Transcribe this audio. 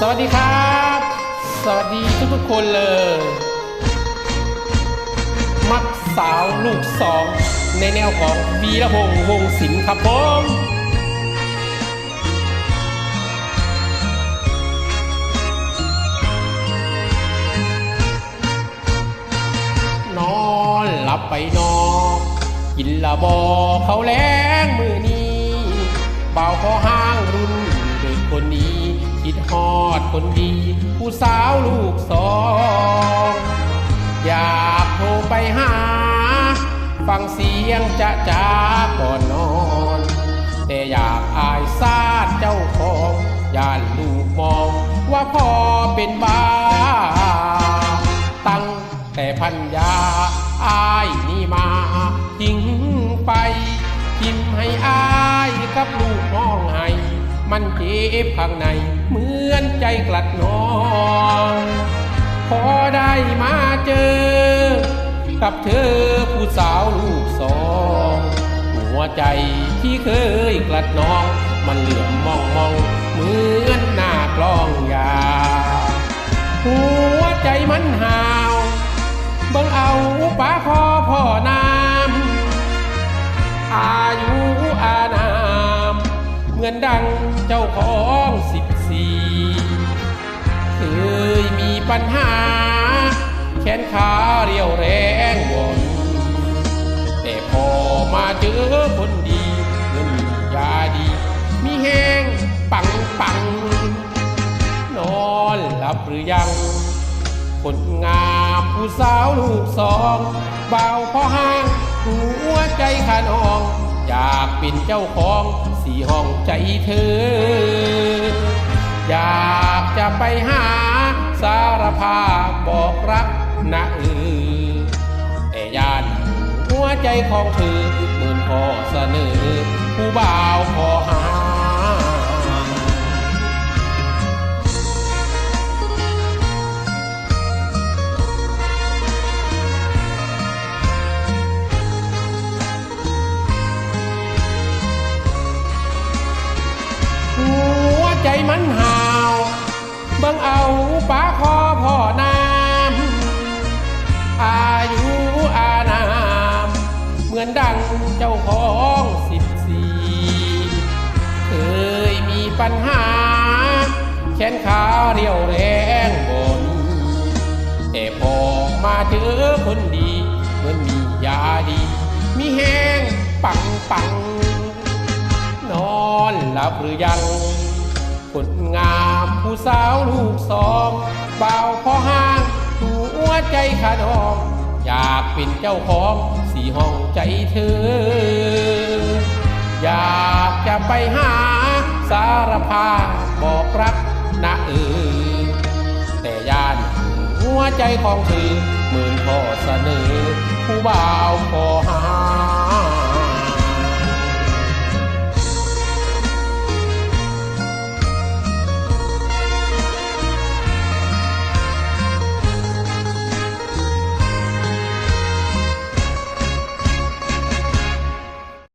สวัสดีครับ สวัสดีทุกๆคนเลย มักสาวลูกสอง ในแนวของวีระพงษ์วงศิลป์ครับผมนอนหลับไปนอกกินละบอเขาแรงมือนี้เบาพอห้างรุ่นเด็กคนนี้ คิดฮอดคนดี ผู้สาวลูกสอง อยากโทรไปหา ฟังเสียงจะจากก่อนนอน แต่อยากอายซาดเจ้าของย่านลูกมองว่าพ่อเป็นบ้า ตั้งแต่พันยาอายนี่มาทิ้งไป ทิมให้อายกับลูกมองให้ มันเจ็บข้างในเหมือนใจกลัดนองพอได้มาเจอ กับเธอผู้สาวลูกสอง หัวใจที่เคยกลัดนอง มันเหลื่อมมองมองเหมือนหน้ากลองยา หัวใจมันหาวเบิ่งเอาป้าคอพ่อน้ำอายุอานา มือนดังเจ้าของสิบสี่เคยมีปัญหา แขนขาเรียวแรงวนแต่พอมาเจอคนดีเงินมียาดี มีแห้งปังปัง นอนหลับหรือยัง คนงามผู้สาวลูกสองเบาพอห้างหัวใจขานอง อยากเป็นเจ้าของสี่ห้องใจเธอ อยากจะไปหาสารภาพบอกรักนะเออแต่ยานหัวใจของเธอเหมือนพอเสนอ ผู้บ่าวขอหา มันหาวบิ่งเอาป้าคอพ่อน้ำอายุอานาม เหมือนดังเจ้าของสิบสี่เคยมีปัญหา แขนขาเรียวแรงบนแต่พอมาเจอคนดีเหมือนมียาดี มีแห้งปังปังนอนหลับหรือยัง คนงามผู้สาวลูกสองเบาพอห้างถูหัวใจขาดอง อยากเป็นเจ้าของสีห้องใจเธอ อยากจะไปหาสารภาพบอกรักนะเออแต่ยานหัวใจของเธอเหมือนพอเสนอ ผู้บ่าวพอหา